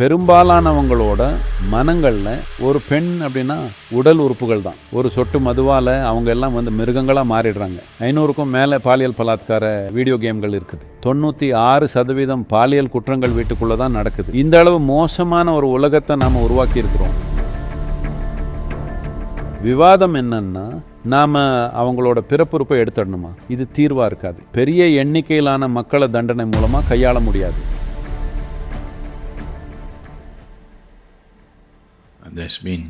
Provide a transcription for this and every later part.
பெரும்பாலானவங்களோட மனங்களில் ஒரு பெண் அப்படின்னா உடல் உறுப்புகள் தான். ஒரு சொட்டு மதுவால் அவங்க எல்லாம் வந்து மிருகங்களாக மாறிடுறாங்க. ஐநூறுக்கும் மேலே பாலியல் பலாத்கார வீடியோ கேம்கள் இருக்குது. தொண்ணூற்றி ஆறு சதவீதம் பாலியல் குற்றங்கள் வீட்டுக்குள்ளே தான் நடக்குது. இந்த அளவு மோசமான ஒரு உலகத்தை நாம் உருவாக்கி இருக்கிறோம் விவாதம் என்னன்னா நாம் அவங்களோட பிறப்புறுப்பை எடுத்துடணுமா? இது தீர்வாக இருக்காது. பெரிய எண்ணிக்கையிலான மக்களை தண்டனை மூலமாக கையாள முடியாது. There's been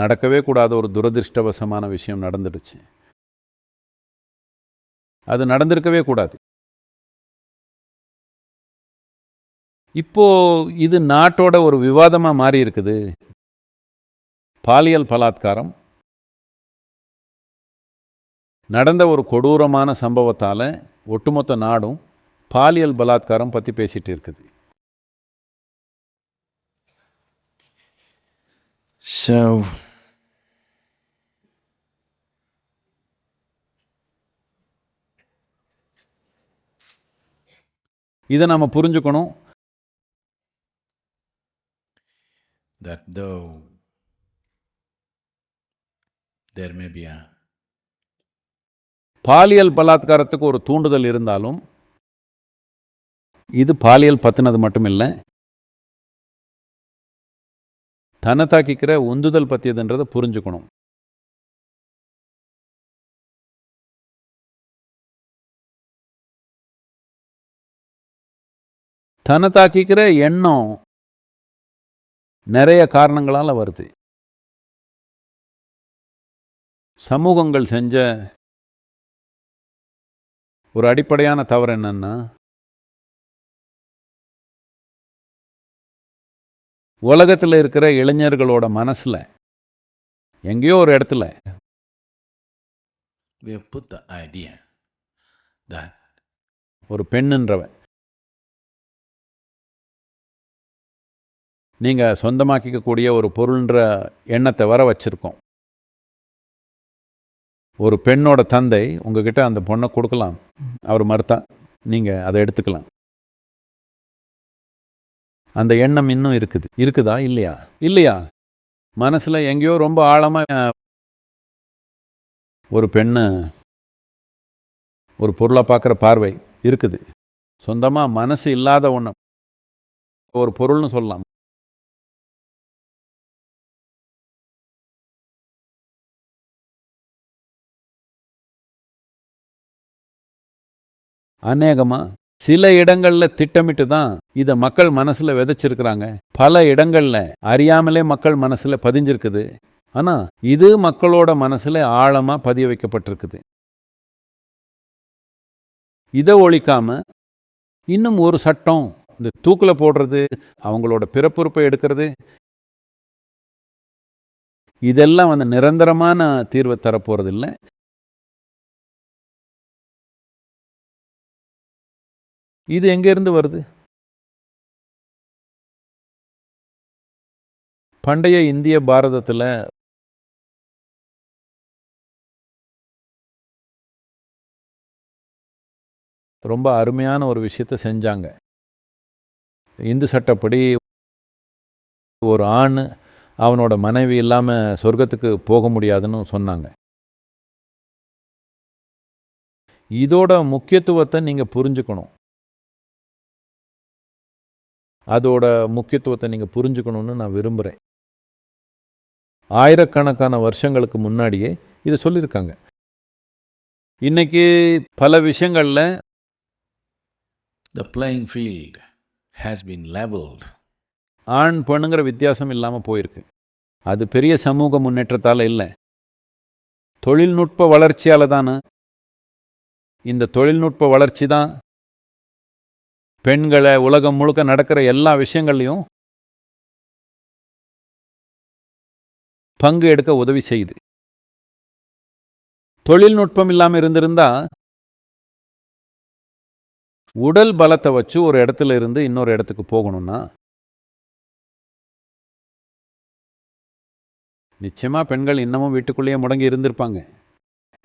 நடக்கவே கூடாத ஒரு துரதிருஷ்டவசமான விஷயம் நடந்துடுச்சு. அது நடந்திருக்கவே கூடாது. இப்போ இது நாட்டோட ஒரு விவாதமாக மாறி இருக்குது பாலியல் பலாத்காரம். நடந்த ஒரு கொடூரமான சம்பவத்தால் ஒட்டுமொத்த நாடும் பாலியல் பலாத்காரம் பற்றி பேசிட்டு இருக்குது. So. இதை நாம புரிஞ்சுக்கணும் that though there may be a பாலியல் பலாத்காரத்துக்கு ஒரு தூண்டுதல் இருந்தாலும் இது பாலியல் பத்தினது மட்டும் இல்லை தன்னை தாக்கிக்கிற உந்துதல் பற்றியதுன்றதை புரிஞ்சுக்கணும். தன்னை தாக்கிக்கிற எண்ணம் நிறைய காரணங்களால் வருது. சமூகங்கள் செஞ்ச ஒரு அடிப்படையான தவறு என்னன்னா உலகத்தில் இருக்கிற இளைஞர்களோட மனசுல எங்கேயோ ஒரு இடத்துல ஒரு பெண்ணுன்றவன். நீங்க சொந்தமாக்கிக்கக்கூடிய ஒரு பொருள்ன்ற எண்ணத்தை வர வச்சிருக்கோம். ஒரு பெண்ணோட தந்தை உங்ககிட்ட அந்த பொண்ணை கொடுக்கலாம். அவர் மறுத்தா நீங்க அதை எடுத்துக்கலாம். அந்த எண்ணம் இன்னும் இருக்குது. இருக்குதா? இல்லையா? இல்லையா? மனசுல எங்கேயோ ரொம்ப ஆழமா ஒரு பெண்ணு ஒரு பொருளை பார்க்குற பார்வை இருக்குது. சொந்தமா மனசு இல்லாத ஒன்று ஒரு பொருள்னு சொல்லலாம். அநேகமாக சில இடங்கள்ல திட்டமிட்டு தான் இத மக்கள் மனசுல விதைச்சிருக்கிறாங்க. பல இடங்கள்ல அறியாமலே மக்கள் மனசுல பதிஞ்சிருக்குது. ஆனா இது மக்களோட மனசுல ஆழமா பதிய வைக்கப்பட்டிருக்குது. இதை ஒழிக்காம இன்னும் ஒரு சட்டம் இந்த தூக்குல போடுறது அவங்களோட பிறப்புறுப்பை எடுக்கிறது. இதெல்லாம் வந்து நிரந்தரமான தீர்வை தரப்போகிறது இல்லை இது எங்கேருந்து வருது? பண்டைய இந்திய பாரதத்தில் ரொம்ப அருமையான ஒரு விஷயத்தை செஞ்சாங்க. இந்து சட்டப்படி ஒரு ஆண் அவனோட மனைவி இல்லாமல் சொர்க்கத்துக்கு போக முடியாதுன்னு சொன்னாங்க. இதோட முக்கியத்துவத்தை நீங்கள் புரிஞ்சுக்கணும். அதோட முக்கியத்துவத்தை நீங்க புரிஞ்சுக்கணும்னு நான் விரும்புகிறேன் ஆயிரக்கணக்கான வருஷங்களுக்கு முன்னாடியே இதை சொல்லியிருக்காங்க. இன்னைக்கு பல விஷயங்கள்ல the playing field has been leveled. ஆண் பெண்ணுங்கிற வித்தியாசம் இல்லாமல் போயிருக்கு. அது பெரிய சமூக முன்னேற்றத்தால் இல்லை. தொழில்நுட்ப வளர்ச்சியால தானே. இந்த தொழில்நுட்ப வளர்ச்சி தான் பெண்களை உலகம் முழுக்க நடக்கிற எல்லா விஷயங்கள்லையும் பங்கு எடுக்க உதவி செய்யுது. தொழில்நுட்பம் இல்லாமல் இருந்திருந்தா உடல் பலத்தை வச்சு ஒரு இடத்துல இருந்து இன்னொரு இடத்துக்கு போகணும்னா நிச்சயமாக பெண்கள் இன்னமும் வீட்டுக்குள்ளேயே முடங்கி இருந்திருப்பாங்க.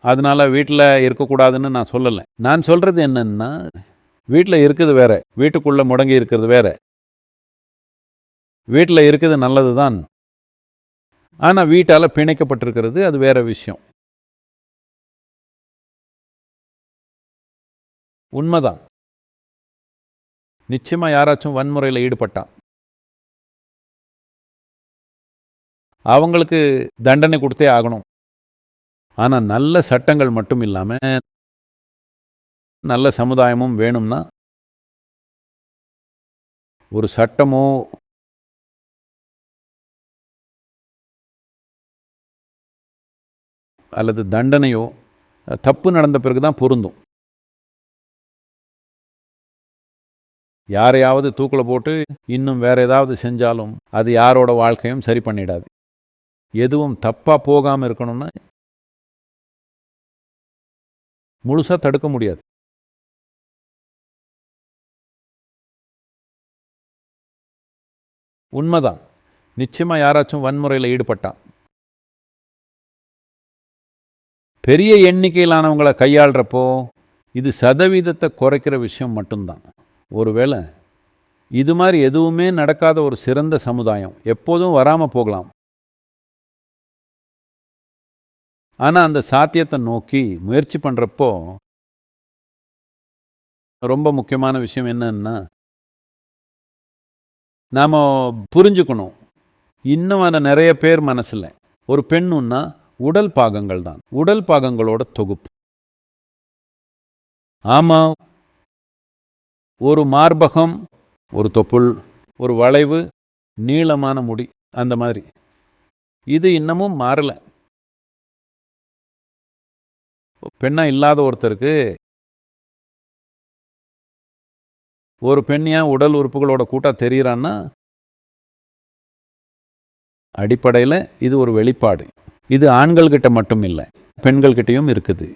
அதனால வீட்டில் இருக்கக்கூடாதுன்னு நான் சொல்லலை. நான் சொல்கிறது என்னன்னா வீட்டில் இருக்குது வேற. வீட்டுக்குள்ளே முடங்கி இருக்கிறது வேற. வீட்டில் இருக்குது நல்லது தான் ஆனால் வீட்டால் பிணைக்கப்பட்டிருக்கிறது அது வேற விஷயம். உண்மைதான். நிச்சயமா யாராச்சும் வன்முறையில் ஈடுபட்டான் அவங்களுக்கு தண்டனை கொடுத்தே ஆகணும். ஆனால் நல்ல சட்டங்கள் மட்டும் இல்லாமல் நல்ல சமுதாயமும் வேணும்னா ஒரு சட்டமோ அல்லது தண்டனையோ தப்பு நடந்த பிறகு தான் பொருந்தும். யாரையாவது தூக்கில் போட்டு இன்னும் வேறு ஏதாவது செஞ்சாலும் அது யாரோட வாழ்க்கையும் சரி பண்ணிடாது. எதுவும் தப்பாக போகாமல் இருக்கணும்னா முழுசாக தடுக்க முடியாது. உண்மைதான். நிச்சயமாக யாராச்சும் வன்முறையில் ஈடுபட்டா? பெரிய எண்ணிக்கையிலானவங்களை கையாளுறப்போ இது சதவீதத்தை குறைக்கிற விஷயம் மட்டும்தான். ஒருவேளை இது மாதிரி எதுவுமே நடக்காத ஒரு சிறந்த சமுதாயம் எப்போதும் வராமல் போகலாம். ஆனால் அந்த சாத்தியத்தை நோக்கி முயற்சி பண்ணுறப்போ ரொம்ப முக்கியமான விஷயம் என்னன்னா நாம் புரிஞ்சுக்கணும். இன்னும் நிறைய பேர் மனசில். ஒரு பெண்ணுன்னா உடல் பாகங்கள் தான். உடல் பாகங்களோட தொகுப்பு. ஆமாம் ஒரு மார்பகம் ஒரு தொப்புள் ஒரு வளைவு நீளமான முடி அந்த மாதிரி. இது இன்னமும் மாறலை. பெண்ணா இல்லாத ஒருத்தருக்கு ஒரு பெண் ஏன் உடல் உறுப்புகளோட கூட்டாக தெரிகிறான்னா அடிப்படையில் இது ஒரு வெளிப்பாடு. இது ஆண்கள்கிட்ட மட்டும் இல்லை பெண்கள்கிட்டயும் இருக்குது.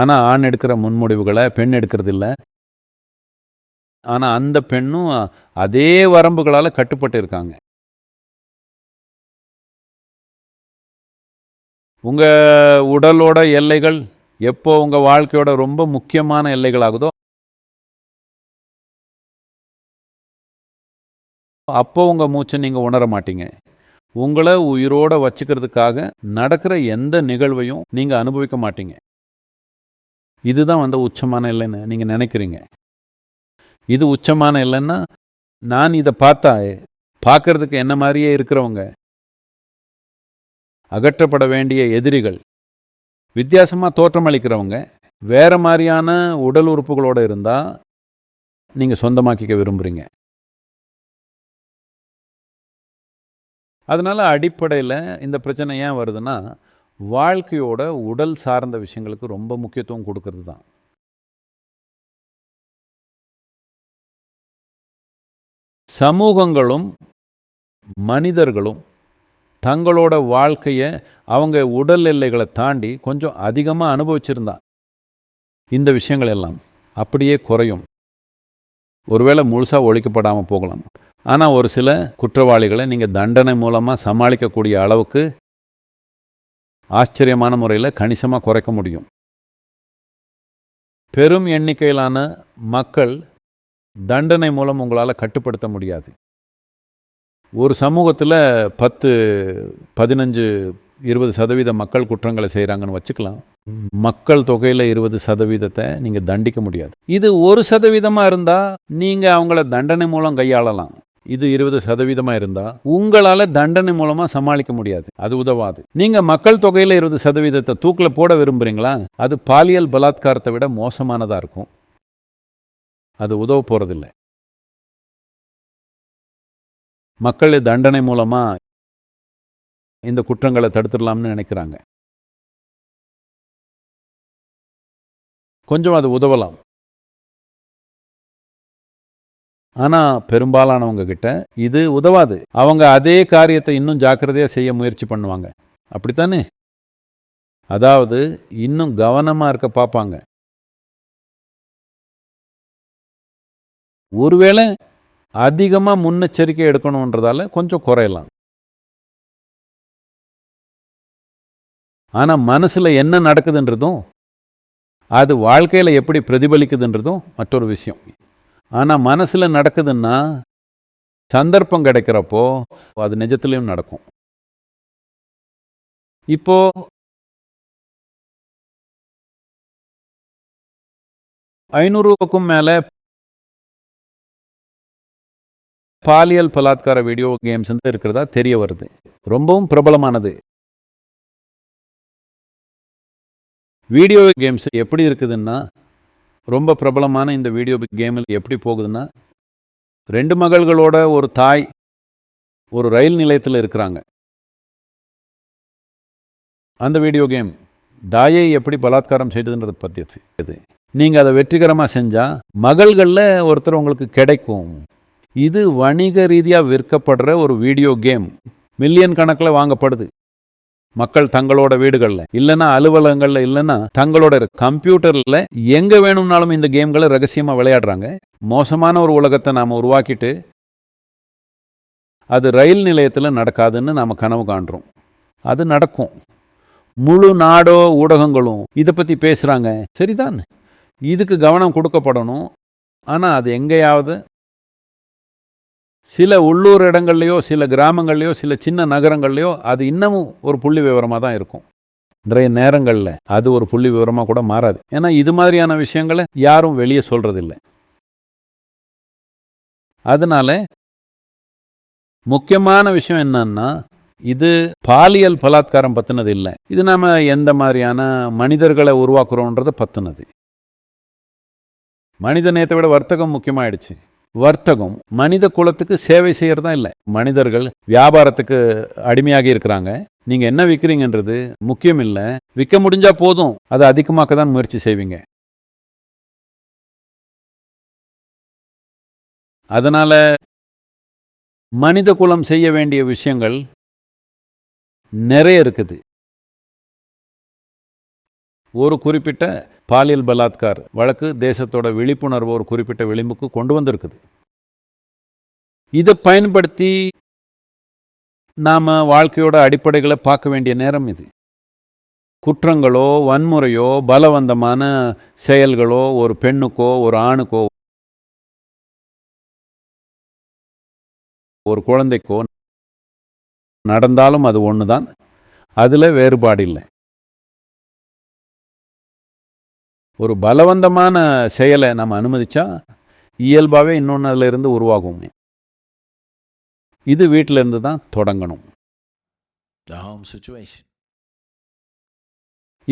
ஆனால் ஆண் எடுக்கிற முன்முடிவுகளை பெண் எடுக்கிறது இல்லை. ஆனால் அந்த பெண்ணும் அதே வரம்புகளால் கட்டுப்பட்டு இருக்காங்க. உங்கள் உடலோட எல்லைகள் எப்போ உங்கள் வாழ்க்கையோட ரொம்ப முக்கியமான எல்லைகளாகுதோ அப்போ உங்கள் மூச்சை நீங்கள் உணர மாட்டீங்க. உங்களை உயிரோட வச்சுக்கிறதுக்காக நடக்கிற எந்த நிகழ்வையும் நீங்கள் அனுபவிக்க மாட்டீங்க. இதுதான் வந்து உச்சமான இல்லைன்னு நீங்கள் நினைக்கிறீங்க. இது உச்சமான இல்லைன்னா நான் இதை பார்த்தா பார்க்கறதுக்கு என்ன மாதிரியே இருக்கிறவங்க அகற்றப்பட வேண்டிய எதிரிகள் வித்தியாசமாக தோற்றமளிக்கிறவங்க வேறு மாதிரியான உடல் உறுப்புகளோடு இருந்தால் நீங்கள் சொந்தமாக்கிக்க விரும்புகிறீங்க அதனால் அடிப்படையில் இந்த பிரச்சனை ஏன் வருதுன்னா வாழ்க்கையோட உடல் சார்ந்த விஷயங்களுக்கு ரொம்ப முக்கியத்துவம் கொடுக்கறது தான். சமூகங்களும் மனிதர்களும் தங்களோட வாழ்க்கையை அவங்க உடல் எல்லைகளை தாண்டி கொஞ்சம் அதிகமாக அனுபவிச்சிருந்தா. இந்த விஷயங்கள் எல்லாம் அப்படியே குறையும். ஒருவேளை முழுசாக ஒழிக்கப்படாமல் போகலாம். ஆனால் ஒரு சில குற்றவாளிகளை நீங்கள் தண்டனை மூலமாக சமாளிக்கக்கூடிய அளவுக்கு ஆச்சரியமான முறையில் கணிசமாக குறைக்க முடியும். பெரும் எண்ணிக்கையிலான மக்கள் தண்டனை மூலம் உங்களால் கட்டுப்படுத்த முடியாது. ஒரு சமூகத்தில் பத்து பதினஞ்சு இருபது சதவீத மக்கள் குற்றங்களை செய்கிறாங்கன்னு வச்சுக்கலாம். மக்கள் தொகையில் இருபது சதவீதத்தை நீங்கள் தண்டிக்க முடியாது. இது ஒரு சதவீதமாக இருந்தால் நீங்கள் அவங்கள தண்டனை மூலம் கையாளலாம். இது இருபது சதவீதமாக இருந்தால் உங்களால் தண்டனை மூலமாக சமாளிக்க முடியாது. அது உதவாது. நீங்கள் மக்கள் தொகையில் இருபது சதவீதத்தை தூக்கில் போட விரும்புகிறீங்களா அது பாலியல் பலாத்காரத்தை விட மோசமானதாக இருக்கும். அது உதவ போகிறதில்ல மக்கள் தண்டனை மூலமாக இந்த குற்றங்களை தடுத்துடலாம்னு நினைக்கிறாங்க. கொஞ்சம் அது உதவலாம். ஆனால் பெரும்பாலானவங்க கிட்ட இது உதவாது. அவங்க அதே காரியத்தை இன்னும் ஜாக்கிரதையாக செய்ய முயற்சி பண்ணுவாங்க. அப்படித்தானே? அதாவது இன்னும் கவனமாக இருக்க பார்ப்பாங்க. ஒருவேளை அதிகமாக முன்னெச்சரிக்கை எடுக்கணுன்றதால கொஞ்சம் குறையலாம். ஆனால் மனசில் என்ன நடக்குதுன்றதும் அது வாழ்க்கையில் எப்படி பிரதிபலிக்குதுன்றதும் மற்றொரு விஷயம். ஆனால் மனசில் நடக்குதுன்னா சந்தர்ப்பம் கிடைக்கிறப்போ அது நிஜத்துலேயும் நடக்கும். இப்போ ஐநூறுக்கும் மேலே பாலியல் பலாத்கார வீடியோ கேம்ஸ் வந்து இருக்கிறதா தெரிய வருது. ரொம்பவும் பிரபலமானது. வீடியோ கேம்ஸ் எப்படி இருக்குதுன்னா ரொம்ப பிரபலமான இந்த வீடியோ கேமில் எப்படி போகுதுன்னா ரெண்டு மகள்களோட ஒரு தாய் ஒரு ரயில் நிலையத்தில் இருக்கிறாங்க. அந்த வீடியோ கேம் தாயை எப்படி பலாத்காரம் செய்ததுன்றதை பற்றி நீங்கள் அதை வெற்றிகரமாக செஞ்சால் மகள்களில் ஒருத்தர் உங்களுக்கு கிடைக்கும். இது வணிக ரீதியாக விற்கப்படுற ஒரு வீடியோ கேம் மில்லியன் கணக்கில் வாங்கப்படுது. மக்கள் தங்களோட வீடுகளில். இல்லைன்னா அலுவலகங்களில் இல்லைன்னா தங்களோட கம்ப்யூட்டரில் எங்கே வேணும்னாலும் இந்த கேம்களை ரகசியமாக விளையாடுறாங்க. மோசமான ஒரு உலகத்தை நாம் உருவாக்கிட்டு அது ரயில் நிலையத்தில் நடக்காதுன்னு நாம் கனவு காண்றோம். அது நடக்கும். முழு நாடோ ஊடகங்களும் இதை பற்றி பேசுகிறாங்க சரிதான்? இதுக்கு கவனம் கொடுக்கப்படணும். ஆனால் அது எங்கேயாவது சில உள்ளூர் இடங்கள்லையோ சில கிராமங்கள்லையோ சில சின்ன நகரங்கள்லையோ அது இன்னமும் ஒரு புள்ளி விவரமாக தான் இருக்கும். நிறைய நேரங்களில் அது ஒரு புள்ளி விவரமாக கூட மாறாது. ஏன்னா இது மாதிரியான விஷயங்களை யாரும் வெளியே சொல்கிறதில்ல அதனால முக்கியமான விஷயம் என்னன்னா இது பாலியல் பலாத்காரம் பற்றினது இல்லை. இது நாம் எந்த மாதிரியான மனிதர்களை உருவாக்குறோன்றதை பற்றினது மனித நேயத்தை விட வர்த்தகம் முக்கியமாயிடுச்சு. வர்த்தகம் மனித குலத்துக்கு சேவை செய்கிறதா இல்லை. மனிதர்கள் வியாபாரத்துக்கு அடிமையாகி இருக்கிறாங்க. நீங்கள் என்ன விற்கிறீங்கன்றது முக்கியம் இல்லை. விற்க முடிஞ்சா போதும். அதை அதிகமாக்க தான் முயற்சி செய்வீங்க. அதனால் மனித குலம் செய்ய வேண்டிய விஷயங்கள் நிறைய இருக்குது. ஒரு குறிப்பிட்ட பாலியல் பலாத்கார் வழக்கு தேசத்தோட விழிப்புணர்வு ஒரு குறிப்பிட்ட விளிம்புக்கு கொண்டு வந்திருக்குது. இதை பயன்படுத்தி நாம் வாழ்க்கையோட அடிப்படைகளை பார்க்க வேண்டிய நேரம் இது. குற்றங்களோ வன்முறையோ பலவந்தமான செயல்களோ ஒரு பெண்ணுக்கோ ஒரு ஆணுக்கோ ஒரு குழந்தைக்கோ நடந்தாலும் அது ஒன்று தான் அதில் வேறுபாடு இல்லை ஒரு பலவந்தமான செயலை நம்ம அனுமதிச்சா இயல்பாகவே இன்னொன்று அதில் இருந்து உருவாகும். இது வீட்டில இருந்து தான் தொடங்கணும். The home situation.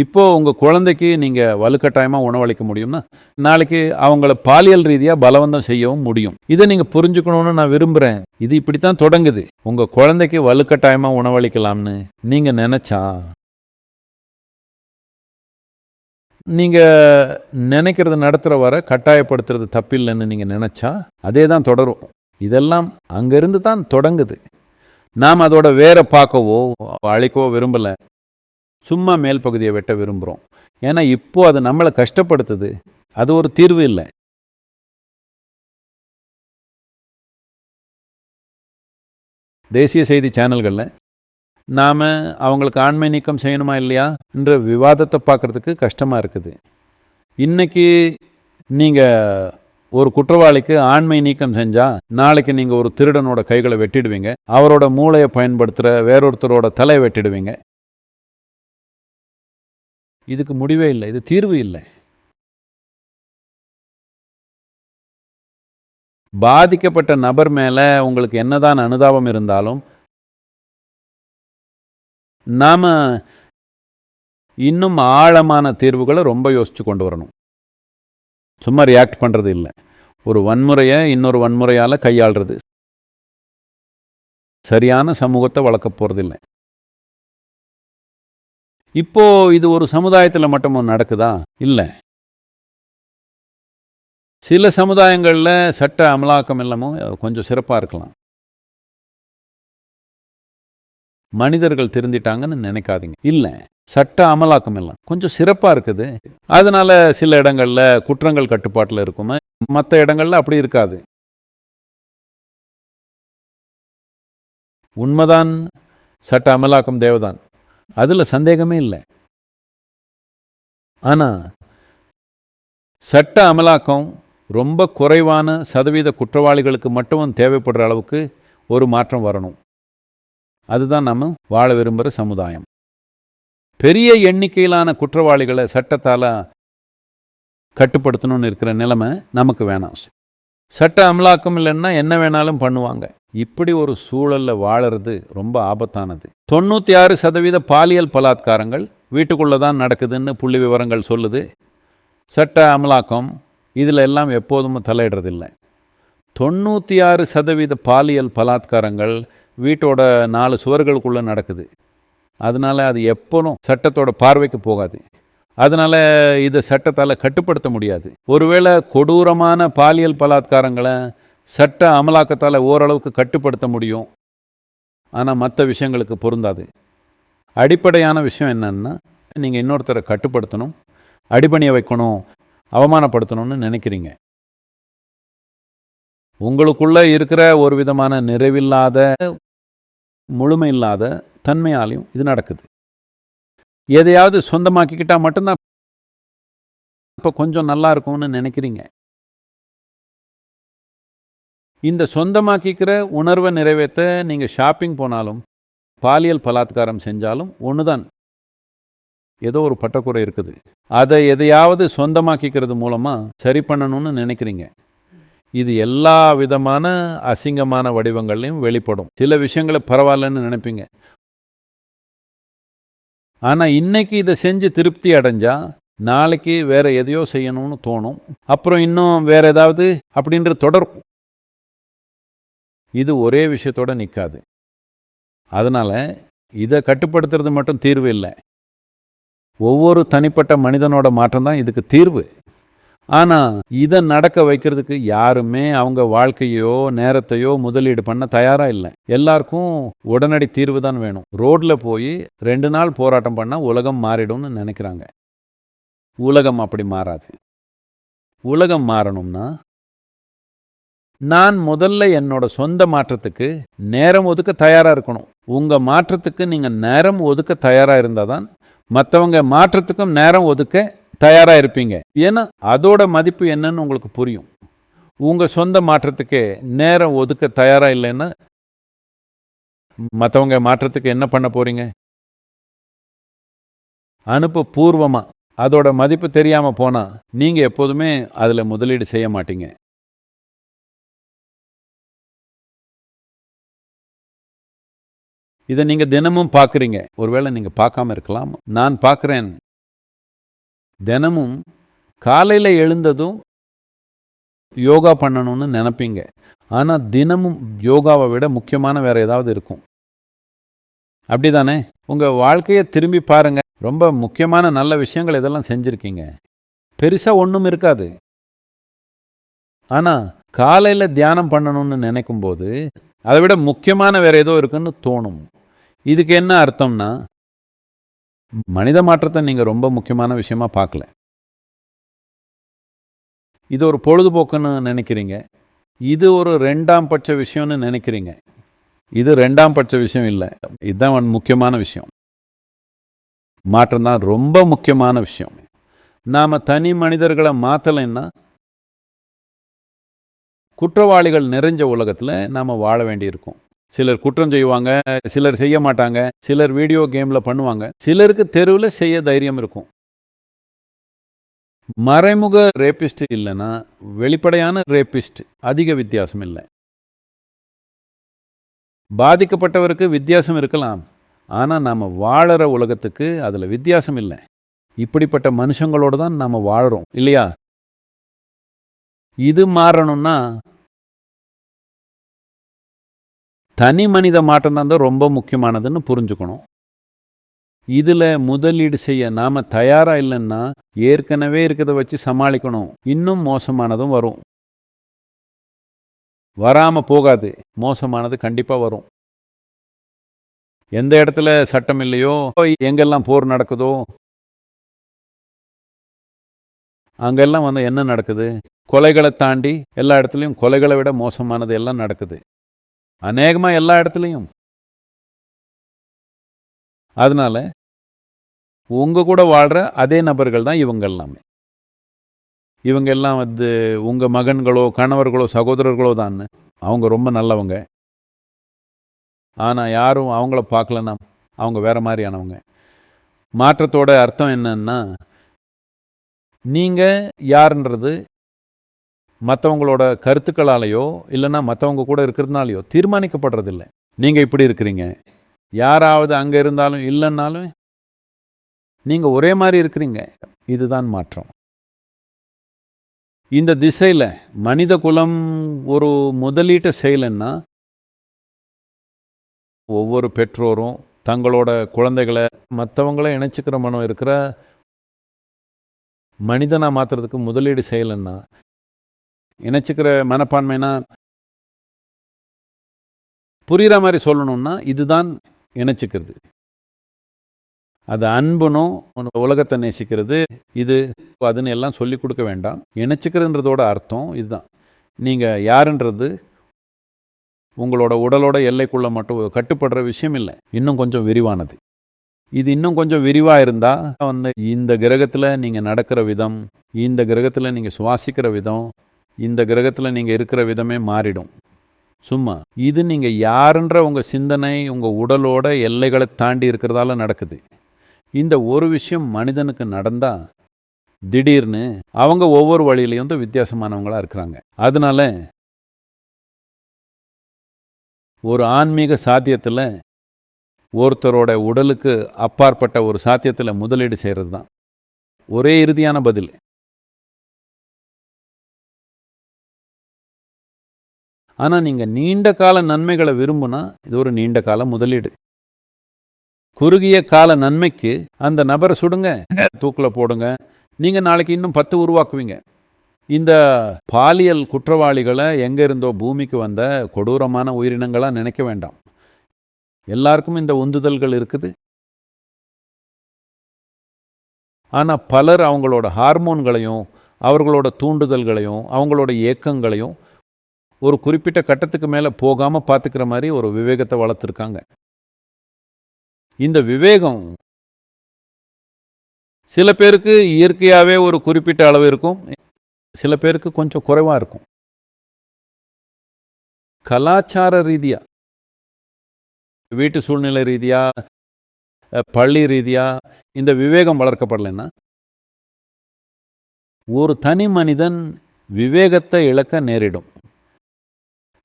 இப்போ உங்கள் குழந்தைக்கு நீங்கள் வலுக்கட்டாயமாக உணவளிக்க முடியும்னா நாளைக்கு அவங்கள பாலியல் ரீதியாக பலவந்தம் செய்யவும் முடியும். இதை நீங்கள் புரிஞ்சுக்கணும்னு நான் விரும்புகிறேன் இது இப்படி தான் தொடங்குது. உங்கள் குழந்தைக்கு வலுக்கட்டாயமாக உணவளிக்கலாம்னு நீங்கள் நினச்சா நீங்கள் நினைக்கிறது நடத்துகிற வர கட்டாயப்படுத்துறது தப்பில்லைன்னு நீங்கள் நினச்சா அதே தான் தொடரும். இதெல்லாம் அங்கேருந்து தான் தொடங்குது. நாம் அதோட வேற பார்க்கவோ அழைக்கவோ விரும்பலை. சும்மா மேல் பகுதியை வெட்ட விரும்புகிறோம் ஏன்னா இப்போது அது நம்மளை கஷ்டப்படுத்துது. அது ஒரு தீர்வு இல்லை. தேசிய செய்தி சேனல்களில் நாம் அவங்களுக்கு ஆண்மை நீக்கம் செய்யணுமா இல்லையா என்ற விவாதத்தை பார்க்குறதுக்கு கஷ்டமாக இருக்குது. இன்றைக்கி நீங்கள் ஒரு குற்றவாளிக்கு ஆண்மை நீக்கம் செஞ்சால் நாளைக்கு நீங்கள் ஒரு திருடனோட கைகளை வெட்டிடுவீங்க. அவரோட மூளையை பயன்படுத்துகிற வேறொருத்தரோட தலையை வெட்டிடுவீங்க. இதுக்கு முடிவே இல்லை. இது தீர்வு இல்லை. பாதிக்கப்பட்ட நபர் மேலே உங்களுக்கு என்னதான் அனுதாபம் இருந்தாலும் நாம் இன்னும் ஆழமான தீர்வுகளை ரொம்ப யோசித்து கொண்டு வரணும். சும்மா ரியாக்ட் பண்ணுறது இல்லை. ஒரு வன்முறையை இன்னொரு வன்முறையால் கையாளுறது. சரியான சமூகத்தை வளர்க்க போகிறதில்லை இப்போ இது ஒரு சமுதாயத்தில் மட்டும் நடக்குதா? இல்லை. சில சமுதாயங்களில் சட்ட அமலாக்கம் எல்லாமும் கொஞ்சம் சிறப்பாக இருக்கலாம். மனிதர்கள் திருந்திட்டாங்கன்னு நினைக்காதீங்க. இல்லை சட்ட அமலாக்கம் எல்லாம் கொஞ்சம் சிறப்பாக இருக்குது. அதனால சில இடங்களில் குற்றங்கள் கட்டுப்பாட்டில் இருக்குமே மற்ற இடங்கள்ல அப்படி இருக்காது. உண்மைதான் சட்ட அமலாக்கம் தேவதான். அதில் சந்தேகமே இல்லை. ஆனால் சட்ட அமலாக்கம் ரொம்ப குறைவான சதவீத குற்றவாளிகளுக்கு மட்டும் தேவைப்படுற அளவுக்கு ஒரு மாற்றம் வரணும். அதுதான் நம்ம வாழ விரும்புகிற சமுதாயம். பெரிய எண்ணிக்கையிலான குற்றவாளிகளை சட்டத்தால் கட்டுப்படுத்தணும்னு இருக்கிற நிலைமை நமக்கு வேணாம். சட்ட அமலாக்கம் இல்லைன்னா என்ன வேணாலும் பண்ணுவாங்க. இப்படி ஒரு சூழலில் வாழறது ரொம்ப ஆபத்தானது. தொண்ணூற்றி ஆறு சதவீத பாலியல் பலாத்காரங்கள் வீட்டுக்குள்ளே தான் நடக்குதுன்னு புள்ளி விவரங்கள் சொல்லுது. சட்ட அமலாக்கம் இதில் எல்லாம் எப்போதும் தலையிடுறதில்லை. தொண்ணூற்றி ஆறு சதவீத பாலியல் பலாத்காரங்கள் வீட்டோட நாலு சுவர்களுக்குள்ளே நடக்குது. அதனால அது எப்போதும் சட்டத்தோட பார்வைக்கு போகாது. அதனால இதை சட்டத்தால் கட்டுப்படுத்த முடியாது. ஒருவேளை கொடூரமான பாலியல் பலாத்காரங்களை சட்ட அமலாக்கத்தால் ஓரளவுக்கு கட்டுப்படுத்த முடியும். ஆனால் மற்ற விஷயங்களுக்கு பொருந்தாது. அடிப்படையான விஷயம் என்னன்னா நீங்கள் இன்னொருத்தரை கட்டுப்படுத்தணும் அடிபணிய வைக்கணும் அவமானப்படுத்தணும்னு நினைக்கிறீங்க. உங்களுக்குள்ளே இருக்கிற ஒரு விதமான நிறைவில்லாத முழுமை இல்லாத தன்மையாலையும் இது நடக்குது. எதையாவது சொந்தமாக்கிக்கிட்டால் மட்டும்தான் இப்போ கொஞ்சம் நல்லா இருக்கும்னு நினைக்கிறீங்க. இந்த சொந்தமாக்கிக்கிற உணர்வை நிறைவேற்ற நீங்கள் ஷாப்பிங் போனாலும் பாலியல் பலாத்காரம் செஞ்சாலும் ஒன்று தான் ஏதோ ஒரு பட்டக்குறை இருக்குது. அதை எதையாவது சொந்தமாக்கிக்கிறது மூலமாக சரி பண்ணணும்னு நினைக்கிறீங்க. இது எல்லா விதமான அசிங்கமான வடிவங்கள்லையும் வெளிப்படும். சில விஷயங்களை பரவாயில்லன்னு நினைப்பீங்க. ஆனால் இன்னைக்கு இதை செஞ்சு திருப்தி அடைஞ்சால் நாளைக்கு வேற எதையோ செய்யணும்னு தோணும். அப்புறம் இன்னும் வேற ஏதாவது அப்படின்ற தொடரும். இது ஒரே விஷயத்தோட நிற்காது அதனால் இதை கட்டுப்படுத்துறது மட்டும் தீர்வு இல்லை. ஒவ்வொரு தனிப்பட்ட மனிதனோட மாற்றம் தான் இதுக்கு தீர்வு. ஆனால் இதை நடக்க வைக்கிறதுக்கு யாருமே அவங்க வாழ்க்கையோ நேரத்தையோ முதலீடு பண்ண தயாராக இல்லை. எல்லாருக்கும் உடனடி தீர்வு தான் வேணும். ரோட்டில் போய் ரெண்டு நாள் போராட்டம் பண்ணால் உலகம் மாறிடும்னு நினைக்கிறாங்க. உலகம் அப்படி மாறாது. உலகம் மாறணும்னா நான் முதல்ல என்னோட சொந்த மாற்றத்துக்கு நேரம் ஒதுக்க தயாராக இருக்கணும். உங்கள் மாற்றத்துக்கு நீங்கள் நேரம் ஒதுக்க தயாராக இருந்தால் தான் மற்றவங்க மாற்றத்துக்கும் நேரம் ஒதுக்க தயாராக இருப்பீங்க ஏன்னா அதோட மதிப்பு என்னன்னு உங்களுக்கு புரியும். உங்கள் சொந்த மாற்றத்துக்கு நேரம் ஒதுக்க தயாராக இல்லைன்னா மற்றவங்க மாற்றத்துக்கு என்ன பண்ண போறீங்க? அனுப்ப பூர்வமாக அதோட மதிப்பு தெரியாமல் போனால் நீங்கள் எப்போதுமே அதில் முதலீடு செய்ய மாட்டீங்க. இதை நீங்கள் தினமும் பார்க்குறீங்க ஒருவேளை நீங்கள் பார்க்காம இருக்கலாம். நான் பார்க்குறேன் தினமும் காலையில் எழுந்ததும் யோகா பண்ணணும்னு நினைப்பீங்க. ஆனால் தினமும் யோகாவை விட முக்கியமான வேறு ஏதாவது இருக்கும். அப்படி தானே உங்கள் வாழ்க்கையை திரும்பி பாருங்கள் ரொம்ப முக்கியமான நல்ல விஷயங்கள் இதெல்லாம் செஞ்சுருக்கீங்க. பெருசாக ஒன்றும் இருக்காது. ஆனால் காலையில் தியானம் பண்ணணும்னு நினைக்கும்போது அதை விட முக்கியமான வேற ஏதோ இருக்குன்னு தோணும். இதுக்கு என்ன அர்த்தம்னா மனித மாற்றத்தை நீங்கள் ரொம்ப முக்கியமான விஷயமா பார்க்கல. இது ஒரு பொழுதுபோக்குன்னு நினைக்கிறீங்க. இது ஒரு ரெண்டாம் பட்ச விஷயம்னு நினைக்கிறீங்க. இது ரெண்டாம் பட்ச விஷயம் இல்லை. இதுதான் முக்கியமான விஷயம். மாற்றம் தான் ரொம்ப முக்கியமான விஷயம். நாம் தனி மனிதர்களை மாற்றலைன்னா குற்றவாளிகள் நிறைஞ்ச உலகத்தில் நாம் வாழ வேண்டியிருக்கும். சிலர் குற்றம் செய்வாங்க சிலர் செய்ய மாட்டாங்க சிலர் வீடியோ கேமில் பண்ணுவாங்க. சிலருக்கு தெருவில் செய்ய தைரியம் இருக்கும். மறைமுக ரேபிஸ்ட் இல்லைன்னா வெளிப்படையான ரேபிஸ்ட் அதிக வித்தியாசம் இல்லை. பாதிக்கப்பட்டவருக்கு வித்தியாசம் இருக்கலாம். ஆனால் நாம் வாழற உலகத்துக்கு அதில் வித்தியாசம் இல்லை. இப்படிப்பட்ட மனுஷங்களோடு தான் நாம் வாழறோம் இல்லையா? இது மாறணும்னா தனி மனித மாற்றம் தான் ரொம்ப முக்கியமானதுன்னு புரிஞ்சுக்கணும். இதில் முதலீடு செய்ய நாம் தயாராக இல்லைன்னா ஏற்கனவே இருக்கிறத வச்சு சமாளிக்கணும். இன்னும் மோசமானதும் வரும். வராமல் போகாது. மோசமானது கண்டிப்பாக வரும். எந்த இடத்துல சட்டம் இல்லையோ எங்கெல்லாம் போர் நடக்குதோ அங்கெல்லாம் வந்து என்ன நடக்குது? கொலைகளை தாண்டி எல்லா இடத்துலையும் கொலைகளை விட மோசமானது எல்லாம் நடக்குது. அநேகமாக எல்லா இடத்துலையும். அதனால உங்கள் கூட வாழ்கிற அதே நபர்கள் தான் இவங்க எல்லாமே. இவங்க எல்லாம் வந்து உங்கள் மகன்களோ கணவர்களோ சகோதரர்களோ தான். அவங்க ரொம்ப நல்லவங்க. ஆனால் யாரும் அவங்கள பார்க்கலன்னா அவங்க வேறு மாதிரியானவங்க. மாற்றத்தோட அர்த்தம் என்னன்னா நீங்கள் யாருன்றது மற்றவங்களோட கருத்துக்களாலேயோ இல்லைன்னா மற்றவங்க கூட இருக்கிறதுனாலையோ தீர்மானிக்கப்படுறதில்ல. நீங்கள் இப்படி இருக்கிறீங்க. யாராவது அங்கே இருந்தாலும் இல்லைன்னாலும் நீங்கள் ஒரே மாதிரி இருக்கிறீங்க. இதுதான் மாற்றம். இந்த திசையில் மனித குலம் ஒரு முதலீட்டை செய்யலைன்னா ஒவ்வொரு பெற்றோரும் தங்களோட குழந்தைகளை மற்றவங்கள இணைச்சிக்கிற மனம் இருக்கிற மனிதனாக மாற்றுறதுக்கு முதலீடு செய்யலைன்னா இணைச்சிக்கிற மனப்பான்மைனா புரிகிற மாதிரி சொல்லணும்னா இதுதான் இணைச்சிக்கிறது. அது அன்புனும் உலகத்தை நேசிக்கிறது. இது அதுன்னு எல்லாம் சொல்லி கொடுக்க வேண்டாம். இணைச்சிக்கிறதுன்றதோட அர்த்தம் இதுதான். நீங்கள் யாருன்றது உங்களோட உடலோட எல்லைக்குள்ள மட்டும் கட்டுப்படுற விஷயம் இல்லை. இன்னும் கொஞ்சம் விரிவானது. இது இன்னும் கொஞ்சம் விரிவாக இருந்தால் வந்து இந்த கிரகத்தில் நீங்கள் நடக்கிற விதம் இந்த கிரகத்தில் நீங்கள் சுவாசிக்கிற விதம் இந்த கிரகத்தில் நீங்கள் இருக்கிற விதமே மாறிடும். சும்மா இது நீங்கள் யாருன்ற உங்கள் சிந்தனை உங்கள் உடலோட எல்லைகளை தாண்டி இருக்கிறதால நடக்குது. இந்த ஒரு விஷயம் மனிதனுக்கு நடந்தால் திடீர்னு அவங்க ஒவ்வொரு வழியிலையும் வந்து வித்தியாசமானவங்களா இருக்கிறாங்க. அதனால ஒரு ஆன்மீக சாத்தியத்தில் ஒருத்தரோட உடலுக்கு அப்பாற்பட்ட ஒரு சாத்தியத்தில் முதலீடு செய்கிறது தான் ஒரே இறுதியான பதில். ஆனால் நீங்கள் நீண்ட கால நன்மைகளை விரும்புனா இது ஒரு நீண்ட கால முதலீடு. குறுகிய கால நன்மைக்கு அந்த நபரை சுடுங்க தூக்கில் போடுங்க. நீங்கள் நாளைக்கு இன்னும் பத்து உருவாக்குவீங்க. இந்த பாலியல் குற்றவாளிகளை எங்கே இருந்தோ பூமிக்கு வந்த கொடூரமான உயிரினங்களாக நினைக்க வேண்டாம். எல்லாருக்கும் இந்த உந்துதல்கள் இருக்குது. ஆனால் பலர் அவங்களோட ஹார்மோன்களையும் அவர்களோட தூண்டுதல்களையும் அவங்களோட ஏக்கங்களையும் ஒரு குறிப்பிட்ட கட்டத்துக்கு மேலே போகாமல் பார்த்துக்கிற மாதிரி ஒரு விவேகத்தை வளர்த்துருக்காங்க. இந்த விவேகம் சில பேருக்கு இயற்கையாகவே ஒரு குறிப்பிட்ட அளவு இருக்கும். சில பேருக்கு கொஞ்சம் குறைவாக இருக்கும். கலாச்சார ரீதியாக வீட்டு சூழ்நிலை ரீதியாக பள்ளி ரீதியாக இந்த விவேகம் வளர்க்கப்படலைன்னா ஒரு தனி மனிதன் விவேகத்தை இழக்க நேரிடும்.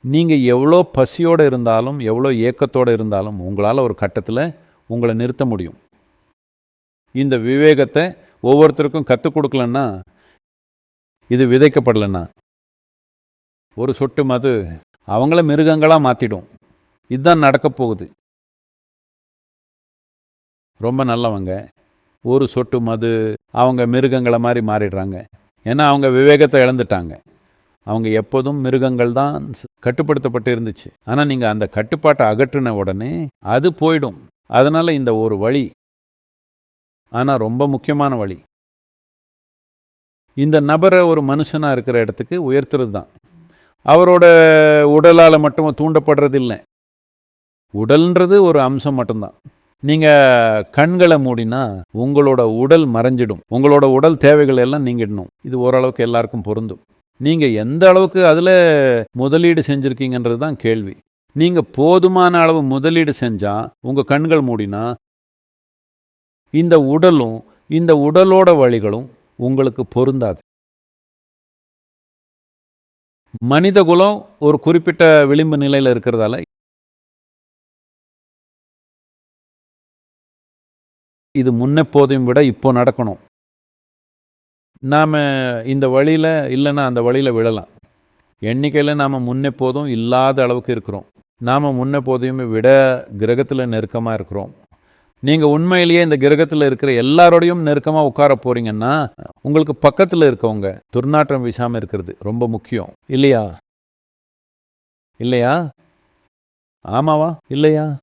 நீங்கள் எவ்வளோ பசியோடு இருந்தாலும் எவ்வளோ ஏக்கத்தோடு இருந்தாலும் உங்களால் ஒரு கட்டத்தில் உங்களை நிறுத்த முடியும். இந்த விவேகத்தை ஒவ்வொருத்தருக்கும் கற்றுக் கொடுக்கலன்னா இது விதைக்கப்படலைன்னா ஒரு சொட்டு மது அவங்கள மிருகங்களாக மாற்றிடும் இதுதான் நடக்கப் போகுது. ரொம்ப நல்லவங்க ஒரு சொட்டு மது அவங்க மிருகங்களை மாதிரி மாறிடுறாங்க. ஏன்னா அவங்க விவேகத்தை இழந்துட்டாங்க. அவங்க எப்போதும் மிருகங்கள் தான் கட்டுப்படுத்தப்பட்டு இருந்துச்சு. ஆனால் நீங்கள் அந்த கட்டுப்பாட்டை அகற்றின உடனே அது போயிடும். அதனால் இந்த ஒரு வழி ஆனால் ரொம்ப முக்கியமான வழி. இந்த நபரை ஒரு மனுஷனாக இருக்கிற இடத்துக்கு உயர்த்துறது தான். அவரோட உடலால் மட்டும் தூண்டப்படுறது இல்லை உடல்ன்றது ஒரு அம்சம் மட்டும்தான். நீங்கள் கண்களை மூடினா உங்களோட உடல் மறைஞ்சிடும். உங்களோட உடல் தேவைகள் எல்லாம் நீங்கிடணும். இது ஓரளவுக்கு எல்லாருக்கும் பொருந்தும். நீங்கள் எந்த அளவுக்கு அதில் முதலீடு செஞ்சுருக்கீங்கன்றது தான் கேள்வி. நீங்கள் போதுமான அளவு முதலீடு செஞ்சால் உங்கள் கண்கள் மூடினா இந்த உடலும் இந்த உடலோட வழிகளும் உங்களுக்கு பொருந்தாது. மனித குலம் ஒரு குறிப்பிட்ட விளிம்பு நிலையில் இருக்கிறதால இது முன்னெப்போதையும் விட இப்போ நடக்கணும். நாம் இந்த வழியில் இல்லைன்னா அந்த வழியில் விழலாம் எண்ணிக்கையில் நாம் முன்னெப்போதும் இல்லாத அளவுக்கு இருக்கிறோம். நாம் முன்னெப்போதையும் விட கிரகத்தில் நெருக்கமாக இருக்கிறோம். நீங்கள் உண்மையிலேயே இந்த கிரகத்தில் இருக்கிற எல்லாரோடையும் நெருக்கமாக உட்கார போகிறீங்கன்னா உங்களுக்கு பக்கத்தில் இருக்கவங்க துர்நாற்றம் வீசாமல் இருக்கிறது ரொம்ப முக்கியம். இல்லையா? இல்லையா? ஆமாவா? இல்லையா?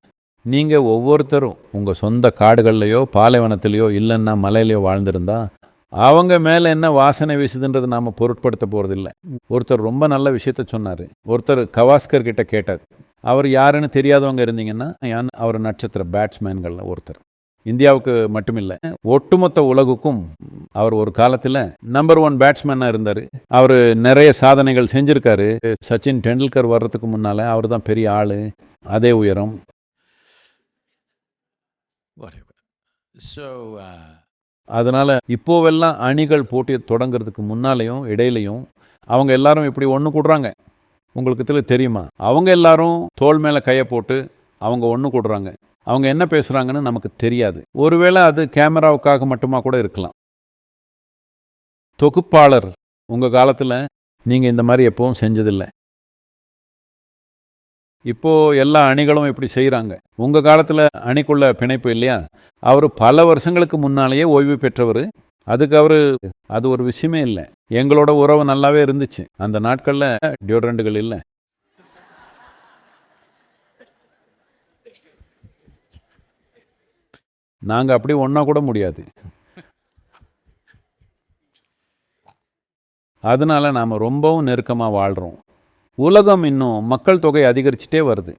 நீங்கள் ஒவ்வொருத்தரும் உங்கள் சொந்த காடுகள்லையோ பாலைவனத்திலையோ இல்லைன்னா மலையிலையோ வாழ்ந்திருந்தா அவங்க மேலே என்ன வாசனை வீசுதுன்றது நாம் பொருட்படுத்த போகிறதில்ல ஒருத்தர் ரொம்ப நல்ல விஷயத்த சொன்னார். ஒருத்தர் கவாஸ்கர் கிட்ட கேட்டார். அவர் யாருன்னு தெரியாதவங்க இருந்தீங்கன்னா யான் அவர் நட்சத்திர பேட்ஸ்மேன்களில் ஒருத்தர். இந்தியாவுக்கு மட்டுமில்லை ஒட்டுமொத்த உலகுக்கும் அவர் ஒரு காலத்தில் நம்பர் ஒன் பேட்ஸ்மேனாக இருந்தார். அவர் நிறைய சாதனைகள் செஞ்சுருக்காரு. சச்சின் டெண்டுல்கர் வர்றதுக்கு முன்னால் அவர் தான் பெரிய ஆள். அதே உயரம். Whatever. So, uh, அதனால் இப்போவெல்லாம் அணிகள் போட்டி தொடங்குறதுக்கு முன்னாலேயும் இடையிலையும் அவங்க எல்லாரும் இப்படி ஒன்று கூடுறாங்க. உங்களுக்கு இதில் தெரியுமா? அவங்க எல்லாரும் தோல் மேலே கையை போட்டு அவங்க ஒன்று கூடுறாங்க. அவங்க என்ன பேசுகிறாங்கன்னு நமக்கு தெரியாது. ஒருவேளை அது கேமராவுக்காக மட்டுமா கூட இருக்கலாம். தொகுப்பாளர் உங்கள் காலத்தில் நீங்கள் இந்த மாதிரி எப்பவும் செஞ்சதில்லை. இப்போ எல்லா அணிகளும் இப்படி செய்கிறாங்க உங்கள் காலத்தில் அணிக்குள்ள பிணைப்பு இல்லையா? அவர் பல வருஷங்களுக்கு முன்னாலேயே ஓய்வு பெற்றவர். அதுக்கு அவர் அது ஒரு விஷயமே இல்லை. எங்களோட உறவு நல்லாவே இருந்துச்சு. அந்த நாட்களில் டியோட்ரண்ட்டுகள் இல்லை. நாங்கள் அப்படி ஒன்றா கூட முடியாது. அதனால நாம் ரொம்பவும் நெருக்கமாக வாழ்கிறோம் உலகம் இன்னும் மக்கள் தொகை அதிகரிச்சுட்டே வருது.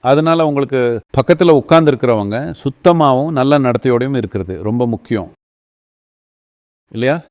அதனால் உங்களுக்கு பக்கத்தில் உட்கார்ந்துருக்கிறவங்க சுத்தமாகவும் நல்ல நடத்தையோடையும் இருக்கிறது. ரொம்ப முக்கியம். இல்லையா?